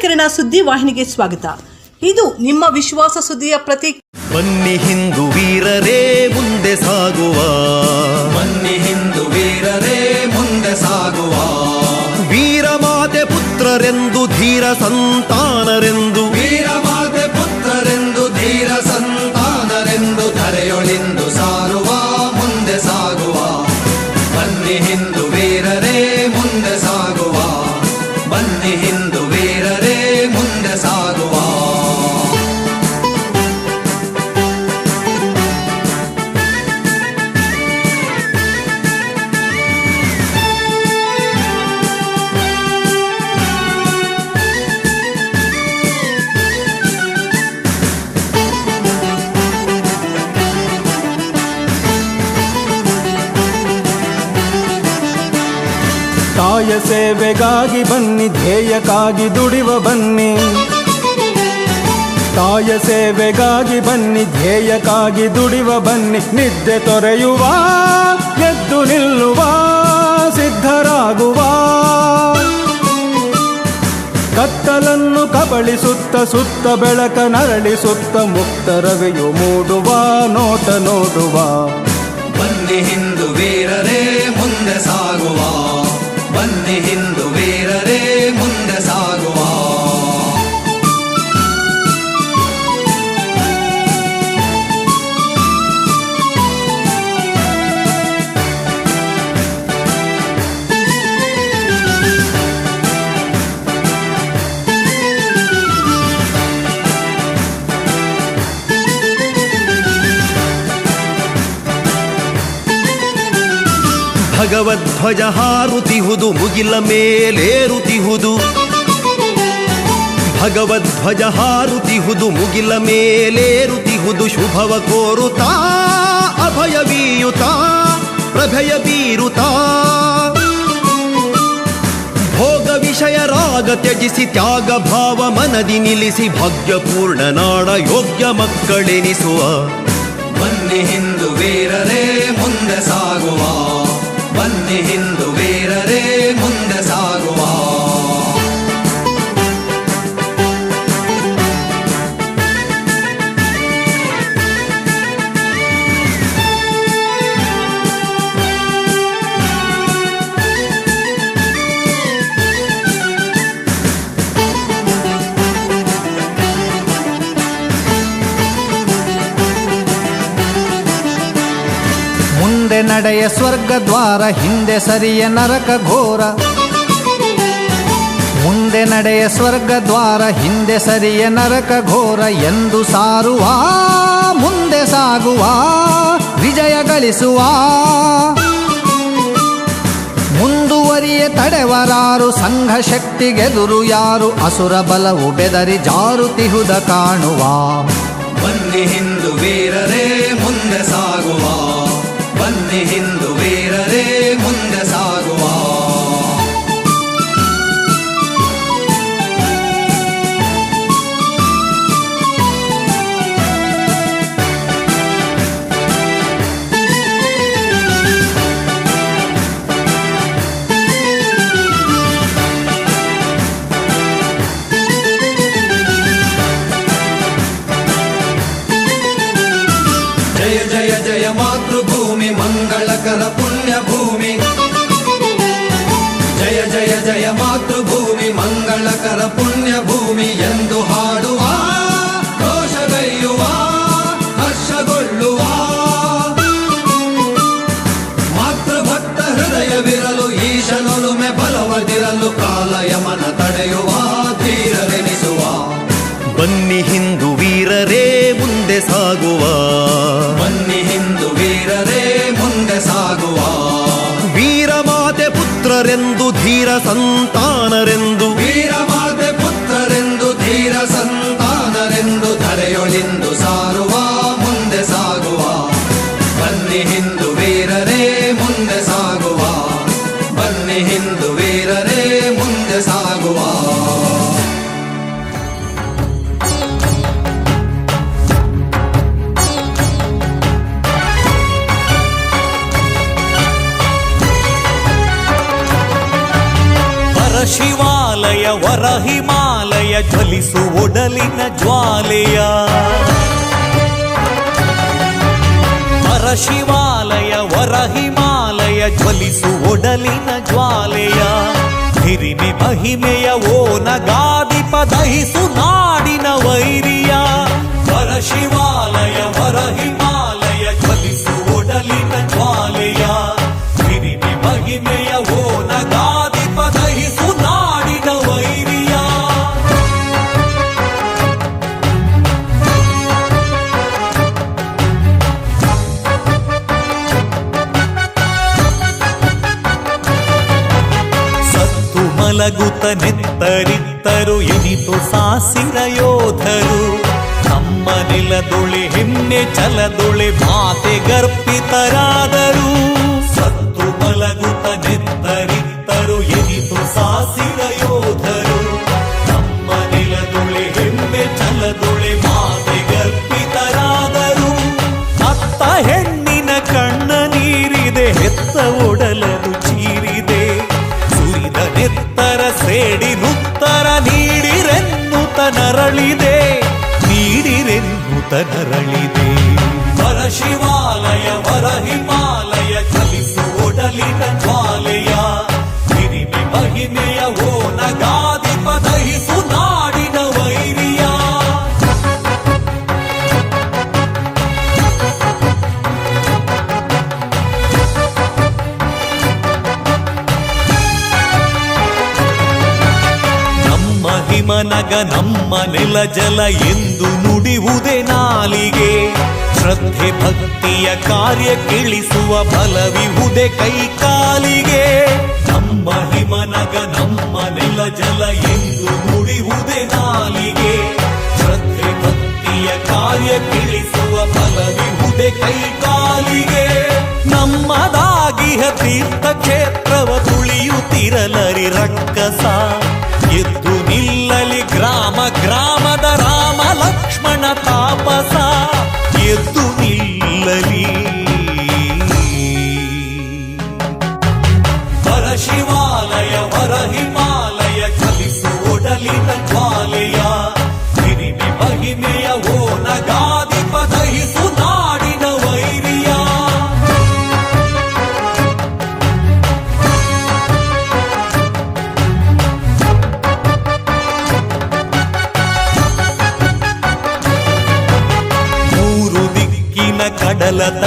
ಕಿರಣ ಸುದ್ದಿ ವಾಹಿನಿಗೆ ಸ್ವಾಗತ. ಇದು ನಿಮ್ಮ ವಿಶ್ವಾಸ ಸುದ್ದಿಯ ಪ್ರತಿ ಬನ್ನಿ ಹಿಂದೂ ವೀರರೇ ಮುಂದೆ ಸಾಗುವ. ಬನ್ನಿ ಹಿಂದೂ ವೀರರೇ ಮುಂದೆ ಸಾಗುವ. ವೀರಮಾತೆ ಪುತ್ರರೆಂದು ಧೀರ ಸಂತಾನರೆಂದು ತಾಯ ಸೇವೆಗಾಗಿ ಬನ್ನಿ, ಧ್ಯೇಯಕ್ಕಾಗಿ ದುಡಿವ ಬನ್ನಿ. ತಾಯ ಸೇವೆಗಾಗಿ ಬನ್ನಿ, ಧ್ಯೇಯಕ್ಕಾಗಿ ದುಡಿವ ಬನ್ನಿ. ನಿದ್ದೆ ತೊರೆಯುವ, ಎದ್ದು ನಿಲ್ಲುವ, ಸಿದ್ಧರಾಗುವ. ಕತ್ತಲನ್ನು ಕಬಳಿಸುತ್ತ, ಸುತ್ತ ಬೆಳಕ ನರಳಿಸುತ್ತ, ಮುಕ್ತ ರವಿಯು ಮೂಡುವ, ನೋಟ ನೋಡುವ. ಬನ್ನಿ ಹಿಂದೂ ವೀರರೇ ಭಗವಧ್ವಜ ಹಾರುತಿಹುದು, ಮುಗಿಲ ಮೇಲೇರುತಿಹುದು. ಭಗವಧ್ವಜ ಹಾರುತಿಹುದು, ಮುಗಿಲ ಮೇಲೇರುತಿಹುದು, ಶುಭವ ಕೋರುತಾ, ಅಭಯ ಬೀಯುತ್ತಾ ಪ್ರಭಯ ಬೀರುತಾ. ಭೋಗ ವಿಷಯ ರಾಗ ತ್ಯಜಿಸಿ, ತ್ಯಾಗ ಭಾವ ಮನದಿ ನಿಲ್ಲಿಸಿ ಭಾಗ್ಯಪೂರ್ಣ ನಾಡ ಯೋಗ್ಯ ಮಕ್ಕಳೆನಿಸುವ. ಬನ್ನಿ ಹಿಂದೂ ವೀರರೇ, ಮುಂದೆ ಸಾಗುವ. ಬನ್ನಿ ಮುಂದೆ ನಡೆಯ ಸ್ವರ್ಗ ದ್ವಾರ ಹಿಂದೆ ಸರಿಯ ನರಕ ಘೋರ. ಮುಂದೆ ನಡೆಯ ಸ್ವರ್ಗ ದ್ವಾರ ಹಿಂದೆ ಸರಿಯ ನರಕ ಘೋರ ಎಂದು ಸಾರುವ, ಮುಂದೆ ಸಾಗುವ, ವಿಜಯ ಗಳಿಸುವ. ಮುಂದುವರಿಯ ತಡೆವರಾರು, ಸಂಘ ಶಕ್ತಿಗೆದುರು ಯಾರು, ಅಸುರ ಬಲವು ಬೆದರಿ ಜಾರುತಿಹುದ ಕಾಣುವ. ಬನ್ನಿ ಹಿಂದೂ ವೀರರೇ, ಮುಂದೆ ಸಾಗುವ. ಬನ್ನಿ ಹಿಂದೂ జయ మాతృభూమి మంగళకర పుణ్యభూమి ఎందు హా ಶಿವಾಲಯ ವರ ಹಿಮಾಲಯ ಪರಶಿವಾಲಯ ಜ್ವಲಿಸು ಒಡಲಿನ ಜ್ವಾಲೆಯ ಪರಶಿವಾಲಯ ವರ ಹಿಮಾಲಯ ಜ್ವಲಿಸು ಒಡಲಿನ ಜ್ವಾಲೆಯ ಹಿರಿಮೆ ಮಹಿಮೆಯ ಓನ ಗಾದಿಪ ದಹಿಸು ನಾಡಿನ ವೈರಿಯ ಪರಶಿವಾಲಯ ಸತ್ತು ಮಲಗುತ್ತ ನೆತ್ತರಿತ್ತರು ಎನಿತು ಸಾಸಿರ ಯೋಧರು ನಮ್ಮ ನೆಲದೊಳೆ ಹೆಮ್ಮೆ ಚಲದೊಳೆ ಮಾತೆ ಗರ್ಪಿತರಾದರು ನರಳಿದೆ ನೀಡಿರೆನ್ನುತ ನರಳಿದೆ ಪರಶಿವಾಲಯ ವರ ಹಿಮಾಲಯ ಚಲಿಸು ಒಡಲಿನ ಜ್ವಾಲೆಯ ಹಿರಿಮೆ ಮಹಿಮೆಯ ಓನ ಗಾದಿಪ ಹಿಮನಗ ನಮ್ಮ ನೆಲ ಜಲ ಎಂದು ನುಡಿಯುವುದೇ ನಾಲಿಗೆ. ಶ್ರದ್ಧೆ ಭಕ್ತಿಯ ಕಾರ್ಯ ಕೇಳಿಸುವ ಬಲವಿಹುದೆ ಕೈ ಕಾಲಿಗೆ ನಮ್ಮ ಹಿಮನಗ ನಮ್ಮ ನೆಲ ಜಲ ಎಂದು ನುಡಿಯುವುದೇ ನಾಲಿಗೆ. ಶ್ರದ್ಧೆ ಭಕ್ತಿಯ ಕಾರ್ಯ ಕೇಳಿಸುವ ಬಲವಿಹುದೆ ಕೈ ಕಾಲಿಗೆ ನಮ್ಮದಾಗಿಹ ತೀರ್ಥ ಕ್ಷೇತ್ರವ ತುಳಿಯುತ್ತಿರಲರಿ ರಕ್ಕಸ. ಎದ್ದು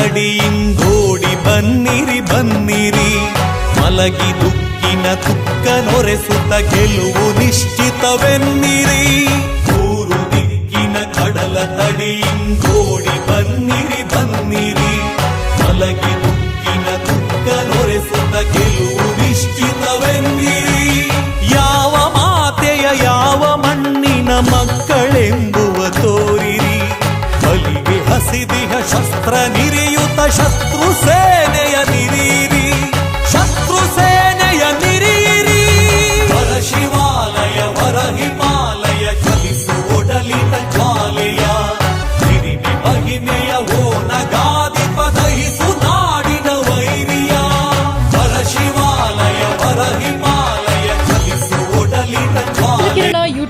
ತಡಿಯಿಂದೋಡಿ ಬನ್ನಿರಿ ಬನ್ನಿರಿ. ಮಲಗಿ ದುಕ್ಕಿನ ತುಕ್ಕ ನೊರೆಸುತ್ತ ಗೆಲುವು ನಿಶ್ಚಿತವೆನ್ನಿರಿ. ಮೂರು ದಿಕ್ಕಿನ ಕಡಲ ತಡಿಯಿಂದೋಡಿ ಬನ್ನಿರಿ